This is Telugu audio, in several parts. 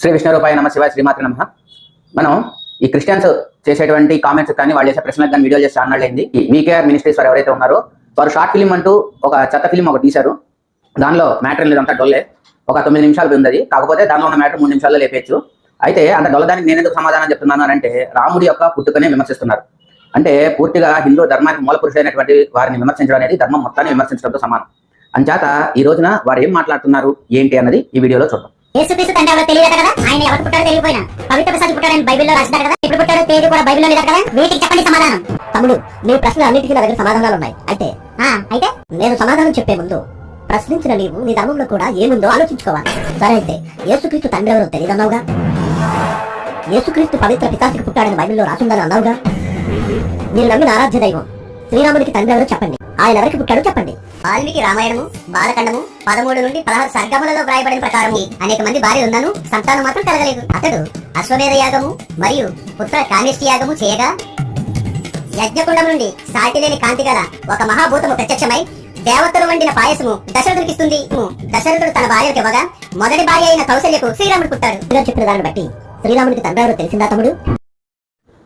శ్రీ విష్ణురూపాయ నమ శివ శ్రీమాత్ర నమ. మనం ఈ క్రిస్టియన్స్ చేసేటువంటి కామెంట్స్ కానీ వాళ్ళు చేసే ప్రశ్నలకు కానీ వీడియో చేసి ఛానల్ అయింది ఈ మినిస్ట్రీస్ వారు ఎవరైతే ఉన్నారో వారు షార్ట్ ఫిలిం అంటూ ఒక చెత్త ఫిలిం ఒకటి తీశారు. దానిలో మ్యాటర్ లేదంతా డొల్లే ఒక తొమ్మిది నిమిషాలు ఉంది కాకపోతే దానిలో ఉన్న మ్యాటర్ మూడు నిమిషాల్లో లేపేయచ్చు. అయితే అంత డొల్లదానికి నేను ఎందుకు సమాధానం చెప్తున్నాను అంటే రాముడి యొక్క పుట్టుకనే విమర్శిస్తున్నారు. అంటే పూర్తిగా హిందూ ధర్మానికి మూల పురుషుడైనటువంటి వారిని విమర్శించడం అనేది ధర్మం మొత్తాన్ని విమర్శించడంతో సమానం. అంచేత ఈ రోజున వారు ఏం మాట్లాడుతున్నారు ఏంటి అన్నది ఈ వీడియోలో చూద్దాం. యేసుక్రీస్తు తండ్రి ఎవరో తెలియదు కదా? ఆయన ఎవరు పుట్టారో తెలియపోయినా పవిత్ర ప్రసాద్ పుట్టాడని బైబిల్లో రాసినారు కదా? ఇప్పుడు పుట్టారో తేదీ కూడా బైబిల్లో లేదు కదా? వీటికి చెప్పండి సమాధానం. తమ్ముడు నీ ప్రశ్నలు అన్నిటికీ నా దగ్గర సమాధానాలు ఉన్నాయి. అయితే అయితే? నేను సమాధానం చెప్పే ముందు ప్రశ్నించిన నీవు నీ ధర్మంలో కూడా ఏముందో ఆలోచించుకోవాలి. సరే అయితే యేసుక్రీస్తు తండ్రి ఎవరో తెలియదన్నావుగా యేసుక్రీస్తు పవిత్ర పితాసికి పుట్టాడని బైబిల్లో రాసుందని అన్నావుగా? మీరు నమ్మిన ఆరాధ్య దైవం శ్రీరాముడికి తండ్రి ఎవరో చెప్పండి. ఆయన ఎవరికి పుట్టాడో చెప్పండి. వాల్మీకి రామాయణము బాలకండము పదమూడు నుండి పదహారు సర్గములలో వ్రాయబడిన ప్రకారం అనేక మంది భార్య ఉన్నాను సంతానం మాత్రం కలగలేదు. అతడు అశ్వమేధ యాగము మరియు పుత్ర కామేష్టి యాగము చేయగా యజ్ఞకుండం నుండి సాటి లేని కాంతి గల ఒక మహాభూతము ప్రత్యక్షమై దేవతలు వండిన పాయసము దశరథుడికి ఇస్తుంది దశరథుడు తన భార్యకు ఇవ్వగా మొదటి భార్య అయిన కౌశల్యకు శ్రీరాముడు పుట్టాడు. చెప్పిన దాన్ని బట్టి శ్రీరాముడికి తండ్రి తెలిసిందా తమ్ముడు?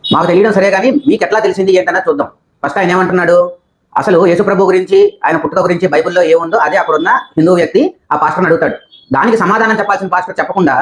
మాకు తెలియడం సరే కానీ మీకు ఎట్లా తెలిసింది ఏంటన్నా చూద్దాం. ఫస్ట్ ఆయన ఏమంటున్నాడు? అసలు యేసుప్రభు గురించి ఆయన పుట్టుక గురించి బైబిల్లో ఏముందో అదే అక్కడున్న హిందూ వ్యక్తి ఆ పాస్టర్ని అడుగుతాడు. దానికి సమాధానం చెప్పాల్సిన పాస్టర్ చెప్పకుండా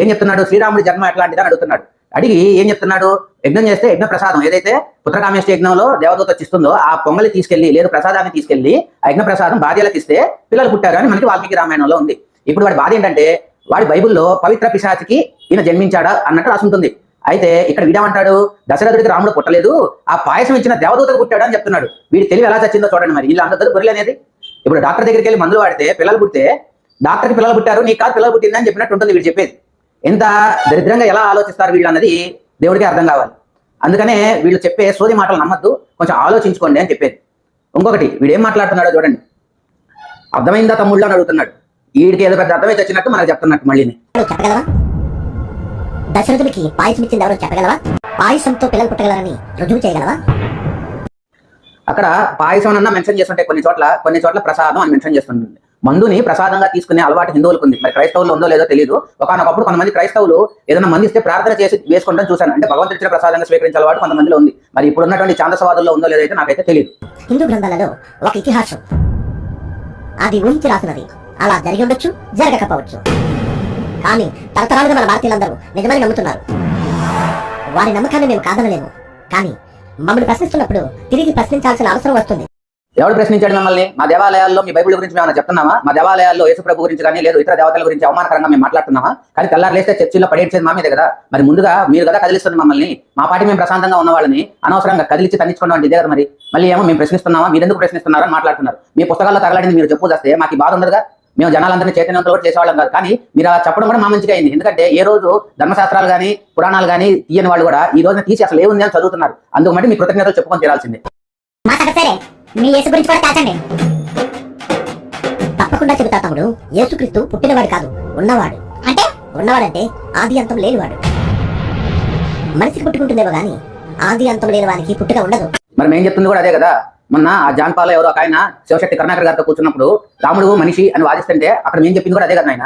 ఏం చెప్తున్నాడు? శ్రీరాముడి జన్మ ఎట్లాంటిదని అడుగుతున్నాడు. అడిగి ఏం చెప్తున్నాడు? యజ్ఞం చేస్తే యజ్ఞ ప్రసాదం ఏదైతే పుత్రకామేష్టి యజ్ఞంలో దేవదూత ఇస్తుందో ఆ పొంగలి తీసుకెళ్ళి లేదు ప్రసాదాన్ని తీసుకెళ్ళి ఆ యజ్ఞ ప్రసాదం భార్యలకు ఇస్తే పిల్లలు పుట్టారు అని మనకి వాల్మీకి రామాయణంలో ఉంది. ఇప్పుడు వాడి బాధ ఏంటంటే వాడి బైబిల్లో పవిత్ర పిశాచికి ఈయన జన్మించాడా అన్నట్టు రాసుంటుంది. అయితే ఇక్కడ వీడేమంటాడు దశరథుడికి రాముడు పుట్టలేదు. ఆ పాయసం ఇచ్చిన దేవదూతకు పుట్టాడు అని చెప్తున్నాడు. వీడి తెలివి ఎలా చచ్చిందో చూడండి మరి. వీళ్ళు అందరూ గొర్రెలు అనేది ఇప్పుడు డాక్టర్ దగ్గరికి వెళ్ళి మందులు వాడితే పిల్లలు పుడితే డాక్టర్కి పిల్లలు పుట్టారు నీ కాదు పిల్లలు పుట్టిందని చెప్పినట్టు ఉంటుంది వీడు చెప్పేది. ఎంత దరిద్రంగా ఎలా ఆలోచిస్తారు వీళ్ళు అన్నది దేవుడికి అర్థం కావాలి. అందుకనే వీళ్ళు చెప్పే సోది మాటలు నమ్మద్దు కొంచెం ఆలోచించుకోండి అని చెప్పేది. ఇంకొకటి వీడు ఏం మాట్లాడుతున్నాడో చూడండి. అర్థమైందా తమ్ముళ్ళు అని అడుగుతున్నాడు. వీడికి ఏదో పెద్ద అర్థమైతే వచ్చినట్టు మనకు చెప్తున్నట్టు మళ్ళీ దశరథుడికి పాయసం ఇచ్చింది ఎవరో చెప్పగలవా? పాయసంతో పిల్లలు పుట్టగలరని రుజువు చేయగలవా? అక్కడ పాయసం అన్న మెన్షన్ చేస్తుంటే కొన్ని చోట్ల కొన్ని చోట్ల ప్రసాదం అని మెన్షన్ చేస్తుంది మందుని ప్రసాదంగా తీసుకునే అలవాటు హిందువులకు ఉంది. మరి క్రైస్తవులు ఉందో లేదో తెలియదు ఒకనొకప్పుడు కొంతమంది క్రైస్తవులు ఏదైనా మంది ఇస్తే ప్రార్థన చేసి వేసుకుంటాం చూశాను. అంటే భగవంతుడు ఇచ్చిన ప్రసాదంగా స్వీకరించే అలవాటు కొంతమందిలో ఉంది. మరి ఇప్పుడు ఉన్నటువంటి చాందసవాదుల్లో ఉందో లేదో అయితే నాకైతే తెలియదు హిందూ గ్రంథాలలో ఒక ఇతిహాసం. అది ఊహించి రాసినది. అలా జరిగి ఉండొచ్చు జరగకపోవచ్చు. కానీ తరతరాలుగా మన భారతీయులందరూ నిజమని నమ్ముతున్నారు. వారి నమ్మకాన్ని మేము కాదనలేము. కానీ మమ్మల్ని ప్రశ్నిస్తున్నప్పుడు తిరిగి ప్రశ్నించాల్సిన అవసరం వస్తుంది. ఎవరు ప్రశ్నించాడు మిమ్మల్ని? మా దేవాలయాల్లో మీ బైబిల్ గురించి మేము చెప్తున్నామా? మా దేవాలయాల్లో యేసుప్రభు గురించి కానీ లేదు ఇతర దేవతల గురించి అవమానకరంగా మేము మాట్లాడుతున్నామా? కానీ తెల్లారు లేస్తే చర్చిలో పడేసేది మా మీదే కదా. మరి ముందుగా మీరు కదా కదిలిస్తుంది మమ్మల్ని? మా పాటి మేము ప్రశాంతంగా ఉన్న వాళ్ళని అనవసరంగా కదిలిచ్చి తన్నించుకోవడం ఇదే కదా మరి? మళ్ళీ ఏమో మేము ప్రశ్నిస్తున్నామా? మీరు ఎందుకు ప్రశ్నిస్తున్నారని మాట్లాడుతున్నారు. మీ పుస్తకాల్లో తగలడింది మీరు చెప్పు చేస్తే మాకు బాధ ఉండదుగా? మేము జనాలందరినీ చైతన్యంతో కూడా చేసేవాళ్ళం కాదు. కానీ మీరు అలా చెప్పడం కూడా మా మంచిగా అయింది. ఎందుకంటే ఏ రోజు ధర్మశాస్త్రాలు కానీ పురాణాలు కానీ తీయని వాళ్ళు కూడా ఈ రోజున తీసి అసలు ఏముంది అని చదువుతున్నారు. అందుకు మట్టి మీ కృతజ్ఞతలు చెప్పుకొని తీరాల్సిందే. మా యేసు గురించి కూడా తప్పకుండా చెబుతా తమ్ముడు యేసుక్రీస్తు పుట్టినవాడు కాదు ఉన్నవాడు. అంటే? ఉన్నవాడంటే ఆది అంతం లేనివాడు. మనిషికి పుట్టుకుంటుందేమో గాని ఆది అంతం లేని వానికి పుట్టుక ఉండదు. మరి మేము చెప్తుంది కూడా అదే కదా? మొన్న ఆ జాన్పాల ఎవరో ఒక ఆయన శివశక్తి కర్ణాకర్ గారితో కూర్చున్నప్పుడు రాముడు మనిషి అని వాదిస్తుంటే అక్కడ మేము చెప్పింది కూడా అదే కదా ఆయన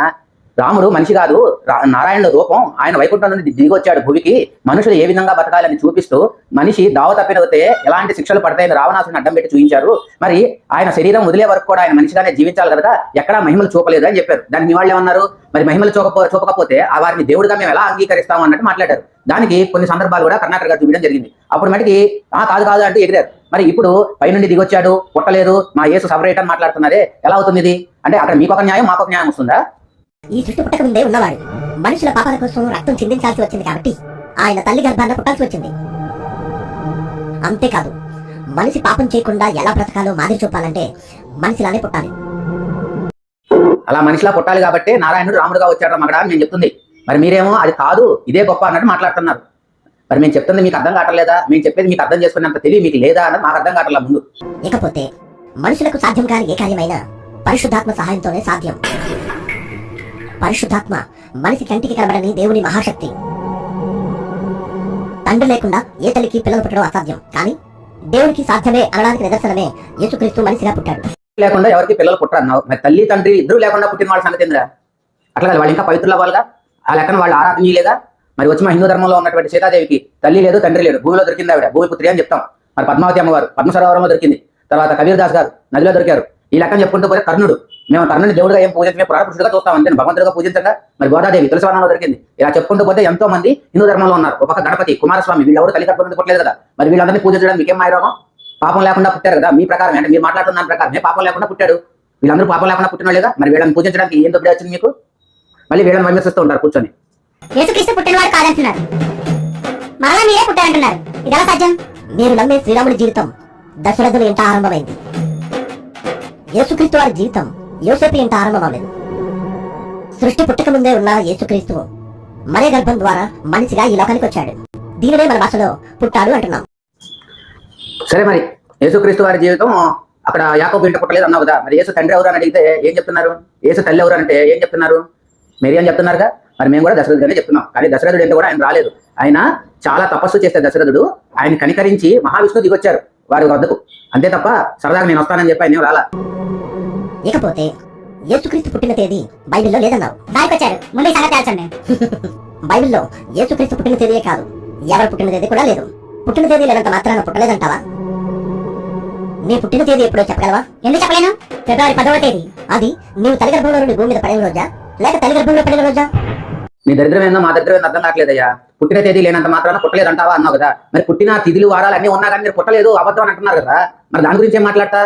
రాముడు మనిషి కాదు. నారాయణ నారాయణుల రూపం ఆయన వైకుంఠం నుండి దిగొచ్చాడు భూమికి మనుషులు ఏ విధంగా బతకాలని చూపిస్తూ మనిషి దావ తప్పినవుతే ఎలాంటి శిక్షలు పడతాయని రావణాసుని అడ్డం పెట్టి చూపించారు మరి ఆయన శరీరం వదిలే వరకు కూడా ఆయన మనిషిగానే జీవించాలి కదా ఎక్కడా మహిమలు చూపలేదు అని చెప్పారు. దానికి మీ వాళ్ళు ఏమన్నారు? మరి మహిమలు చూపకపో చూపకపోతే ఆ వారిని దేవుడిగా మేము ఎలా అంగీకరిస్తాము అన్నట్టు మాట్లాడారు. దానికి కొన్ని సందర్భాలు కూడా కర్ణాటక గారు చూపించడం జరిగింది. అప్పుడు మటుకి ఆ కాదు కాదు అంటూ ఎగిరారు. మరి ఇప్పుడు పైనుండి దిగొచ్చాడు పుట్టలేదు మా యేసు సపరేట్ అని మాట్లాడుతున్నారే ఎలా అవుతుంది ఇది? అంటే అక్కడ మీకు ఒక న్యాయం మాకు ఒక న్యాయం వస్తుందా? ఈ సృష్టి పుట్టక ముందే ఉన్నవాడు. మనుషుల పాపాల కోసం రక్తం చిందించాల్సి వచ్చింది కాబట్టి ఆయన తల్లి గర్భాన పుట్టాల్సి వచ్చింది. అంతేకాదు మనిషి పాపం చేయకుండా ఎలా బ్రతకాలో మాదిరి చూపాలంటే మనిషిలానే పుట్టాలి. అలా మనిషిలా పుట్టాలి కాబట్టి నారాయణుడు రాముడుగా వచ్చాడు మగడా నేను చెప్తుంది. మరి మీరేమో అది కాదు ఇదే గొప్ప అన్నట్టు మాట్లాడుతున్నారు. మరి మేము చెప్తుంది మీకు అర్థం కావట్లేదా? మేము చెప్పేది మీకు అర్థం చేసుకునేంత తెలివి మీకు లేదా అన్నది మాకు అర్థం కావట్లేదు ముందు. ఇకపోతే మనుషులకు సాధ్యం కాని ఏ కార్యమైనా పరిశుద్ధాత్మ సహాయంతోనే సాధ్యం. పరిశుద్ధాత్మ మనిషి కంటికి కనబడని దేవుని మహాశక్తి. తండ్రి లేకుండా ఏ తల్లికి పిల్లలు పుట్టడం అసాధ్యం. కానీ దేవునికి సాధ్యమే అనడానికి నిదర్శనమే యేసుక్రీస్తు మనిషిగా పుట్టాడు. లేకుండా ఎవరికి పిల్లలు పుట్టరన్నావు? మరి తల్లి తండ్రి ఇద్దరు లేకుండా పుట్టిన వాళ్ళ సంగతి అట్లా వాళ్ళు ఇంకా పవిత్రుల వాళ్ళగా ఆ లెక్కన వాళ్ళు ఆరాధనీయులేగా మరి వచ్చి మా హిందూ ధర్మంలో ఉన్నటువంటి సీతాదేవికి తల్లి లేదు తండ్రి లేడు భూమిలో దొరికింది ఆవిడ భూమిపుత్రి అని చెప్తాం. మరి పద్మావతి అమ్మవారు పద్మసరోవరంలో దొరికింది. తర్వాత కబీర్ దాస్ గారు నదిలో దొరికారు. ఈ లెక్క చెప్పుకుంటూ పోతే కర్ణుడు. మేము కర్ణుని దేవుడుగా ఏం పూజించమే పురాణ పురుషుడుగా చూస్తాం అంతే భగవంతుడిగా పూజించగా మరి గోదాదేవి తులసివనంలో దొరికింది. ఇలా చెప్పుకుంటూ పోతే ఎంతో మంది హిందూ ధర్మంలో ఉన్నారు. ఒక గణపతి కుమారస్వామి వీళ్ళెవరు తల్లి కడుపు నుండి పుట్టలేదు కదా? మరి వీళ్ళందరినీ పూజించడం మీకేం మాయరోగం? పాపం లేకుండా పుట్టారు కదా? మీ ప్రకారం అంటే మీరు మాట్లాడుతున్న దాని ప్రకారం పాపం లేకుండా పుట్టాడు? వీళ్ళందరూ పాపం లేకుండా పుట్టిన లేదా? మరి వీళ్ళని పూజించడానికి ఏం దొబ్బడి వచ్చింది మీకు? మళ్ళీ వీళ్ళని విమర్శిస్తూ ఉంటారు కూర్చొని. యేసుక్రీస్తు పుట్టినవాడు కాదంటున్నారు. మరలా మీరే పుట్టారంటున్నారు. ఇది సాధ్యం? మీరు నమ్మే శ్రీరాముడి జీవితం దశరథులు ఎంత ఆరంభమైంది. యేసుక్రీస్తు వారి జీవితం యోసేపు ఇంట ఆరంభమవలేదు సృష్టి పుట్టక ముందే ఉన్న యేసుక్రీస్తు మరే గర్భం ద్వారా మనిషిగా ఈ లోకానికి వచ్చాడు. దీనినే మన భాషలో పుట్టాడు అంటున్నాం. సరే మరి యేసుక్రీస్తు వారి జీవితం అక్కడ యాకోబు ఇంట పుట్టలేదు అన్నావు కదా మరి యేసు తండ్రి ఎవరు అని అడిగితే ఏం చెప్తున్నారు? యేసు తల్లి ఎవరు అంటే ఏం చెప్తున్నారు? మీరు ఏం చెప్తున్నారుగా? మరి మేము కూడా దశరథుడిగానే చెప్తున్నాం కానీ దశరథుడు ఎంత కూడా ఆయన రాలేదు. ఆయన చాలా తపస్సు చేస్తే దశరథుడు ఆయన కనికరించి మహావిష్ణువు దిగొచ్చారు. వారి వద్దకు. అంతే తప్ప సరదాగా నేను వస్తానని చెప్పి నేను రాలా? ఇకపోతే యేసుక్రీస్తు పుట్టిన తేదీ బైబిల్లో లేదన్నావు. దానికి వచ్చారు. ముందు సంగతి తేల్చండి. బైబిల్లో యేసుక్రీస్తు పుట్టిన తేదీయే కాదు. ఎవరు పుట్టిన తేదీ కూడా లేదు. పుట్టిన తేదీ లేదంత మాత్రాన పుట్టలేదంటావా? నీ పుట్టిన తేదీ ఎప్పుడో చెప్పగలవా? ఎందుకు చెప్పలేను? ఫిబ్రవరి పదవ తేదీ. అది నీవు తల్లిగర్భంలో నుండి భూమి మీద పడిన రోజా? లేక తల్లిగర్భంలో పడిన రోజా? నీ దరిద్రం ఏందో మా దరిద్రం అర్థం కావట్లేదయ్యా. పుట్టిన తేదీ లేనంత మాత్రాన పుట్టలేదు అంటావా అన్నావు కదా. మరి పుట్టిన తిథులు వారాలు అన్ని ఉన్నా కానీ మీరు పుట్టలేదు అబద్ధం అని అంటున్నారు కదా. మరి దాని గురించి ఏం మాట్లాడతా?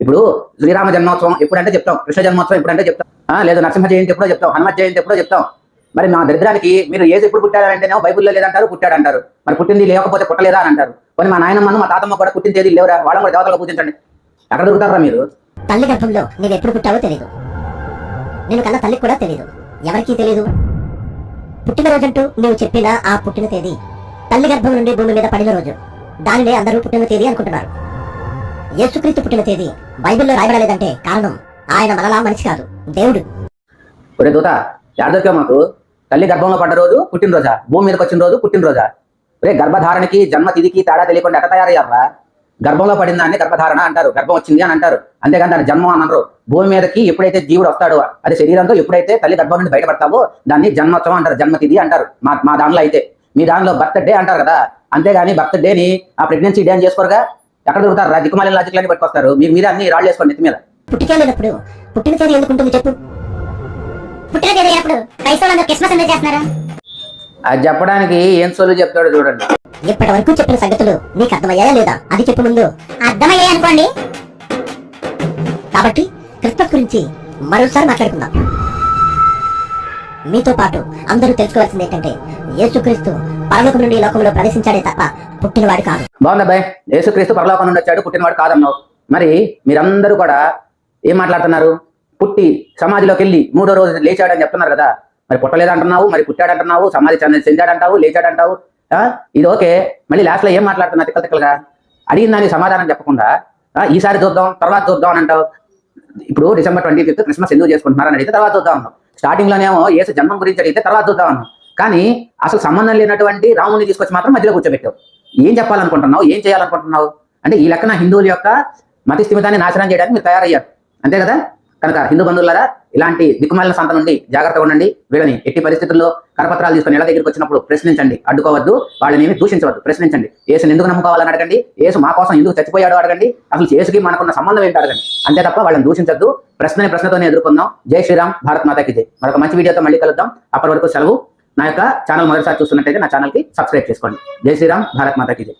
ఇప్పుడు శ్రీరామ జన్మోత్సవం ఎప్పుడంటే చెప్తాం. కృష్ణ జన్మోత్సవం ఎప్పుడంటే చెప్తాం. లేదు నరసింహ జయంతి ఎప్పుడో చెప్తాం. హనుమత్ జయంతి ఎప్పుడో చెప్తాం. మరి మా దరిద్రానికి మీరు ఏది ఎప్పుడు పుట్టారంటేనేమో బైబిల్లో లేదంటారు పుట్టాడంటారు. మరి పుట్టింది లేకపోతే పుట్టలేదా అని అంటారు. కొన్ని మా నాయనమ్మను మా తాతమ్మ కూడా పుట్టిన తేదీ లేవురా. వాళ్ళని కూడా దేవతలు పూజించండి. ఎక్కడ దొరుకుతారా మీరు? తల్లి గర్భంలో నేను ఎప్పుడు పుట్టావో తెలియదు నేను కన్నా తల్లికి కూడా తెలియదు ఎవరికీ తెలియదు పుట్టినరోజంటూ నువ్వు చెప్పిన ఆ పుట్టిన తేదీ. తల్లి గర్భం నుండి భూమి మీద పడిన రోజు. దానినే అందరూ పుట్టిన తేదీ అనుకుంటున్నారు. యేసుక్రీస్తు పుట్టిన తేదీ బైబిల్లో రాయబడలేదంటే కారణం ఆయన మనలా మనిషి కాదు. దేవుడు. ఒరే దూత యాడ మాకు తల్లి గర్భంలో పడ్డ రోజు పుట్టినరోజా? భూమి మీదకి వచ్చిన రోజు పుట్టినరోజా? ఒరే గర్భధారణకి జన్మ తిదికి తేడా తెలియకుండా ఎట తయారయ్యారా గర్భంలో పడిన దాన్ని గర్భధారణ అంటారు. గర్భం వచ్చింది అని అంటారు. అంతేగాని దాని జన్మం అని అనరు. భూమి మీదకి ఎప్పుడైతే జీవుడు వస్తాడో అదే శరీరంతో ఎప్పుడైతే తల్లి గర్భం నుండి బయటపడతావో దాన్ని జన్మోత్సవం అంటారు. జన్మతిథి అంటారు. మా మా దానిలో అయితే. మీ దానిలో బర్త్డే అంటారు కదా. అంతేగాని బర్త్డేని ఆ ప్రెగ్నెన్సీ డే అని చేసుకోరుగా? ఎక్కడ దొరుకుతారు? రా దిక్కుమాలిన లాజిక్లన్నీ పట్టుకొస్తారు. మీరు మీద అన్ని రాళ్ళు వేసుకోండి నెత్తి మీద. పుట్టిన తేదీ ఎందుకు ఉంటుంది చెప్పు పుట్టిన తేదీ క్రైస్తవులందరూ క్రిస్మస్ ఎందుకు చేస్తున్నారు? అది చెప్పడానికి ఏం సొల్లు చెప్తాడో చూడండి. ఇప్పటి వరకు చెప్పిన సంగతులు నీకు అర్థమయ్యాయా లేదా? అది చెప్పు ముందు అర్థమయ్యాయి అనుకోండి. కాబట్టి క్రిస్మస్ గురించి మరోసారి మాట్లాడుకుందాం. మీతో పాటు అందరూ తెలుసుకోవాల్సింది ఏంటంటే యేసుక్రీస్తు పరలోకం నుండి లోకంలో ప్రవేశించాడే తప్ప పుట్టినవాడు కాదు. బాగుంది అబ్బాయి యేసుక్రీస్తు పరలోకం నుండి వచ్చాడు పుట్టినవాడు కాదన్నావు. మరి మీరందరూ కూడా ఏం మాట్లాడుతున్నారు? పుట్టి సమాధిలోకి వెళ్ళి మూడో రోజు లేచాడని చెప్తున్నారు కదా. మరి పుట్టలేదంటున్నావు మరి పుట్టాడంటున్నావు సమాధి చెందాడంటావు లేచాడంటావు ఇది ఓకే. మళ్ళీ లాస్ట్లో ఏం మాట్లాడుతున్నా తిక్కల తిక్కలుగా? అడిగిన దానికి సమాధానం చెప్పకుండా ఈసారి చూద్దాం తర్వాత చూద్దాం అని అంటావు. ఇప్పుడు డిసెంబర్ ట్వంటీ ఫిఫ్త్ క్రిస్మస్ ఎందుకు చేసుకుంటున్నారని అడిగితే తర్వాత చూద్దాం అన్నాం స్టార్టింగ్ లోనేమో ఏసు జన్మం గురించి అడిగితే తర్వాత చూద్దాం అన్నాం కానీ అసలు సంబంధం లేనటువంటి రాముని తీసుకొచ్చి మాత్రం మధ్యలో కూర్చోబెట్టావు. ఏం చెప్పాలనుకుంటున్నావు? ఏం చేయాలనుకుంటున్నావు? అంటే ఈ లెక్కన హిందువుల యొక్క మతి స్థిమితాన్ని నాశనం చేయడానికి మీరు తయారయ్యారు. అంతే కదా? కనుక హిందూ బంధువులారా ఇలాంటి దిక్కుమాలిన సంత నుండి జాగ్రత్తగా ఉండండి. వీళ్ళని ఎట్టి పరిస్థితుల్లో కరపత్రాలు తీసుకొని ఇళ్ళ దగ్గరికి వచ్చినప్పుడు ప్రశ్నించండి. అడ్డుకోవద్దు. వాళ్ళని ఏమి దూషించవద్దు. ప్రశ్నించండి. ఏసుని ఎందుకు నమ్ముకోవాలని అడగండి? ఏసు మా కోసం ఎందుకు చచ్చిపోయాడో అడగండి. అసలు ఏసుకి మనకున్న సంబంధం ఏంటో అడగండి. అంతే తప్ప వాళ్ళని దూషించద్దు. ప్రశ్నని ప్రశ్నతోనే ఎదుర్కొందాం. జై శ్రీరామ్ భారత్ మాతాకి జై. మరొక మంచి వీడియోతో మళ్ళీ కలుద్దాం. అప్పటి వరకు సెలవు. నా యొక్క ఛానల్ మొదటిసారి చూస్తున్నట్టయితే నా ఛానల్కి సబ్స్క్రైబ్ చేసుకోండి. జై శ్రీరామ్ భారత్ మాతాకి జై.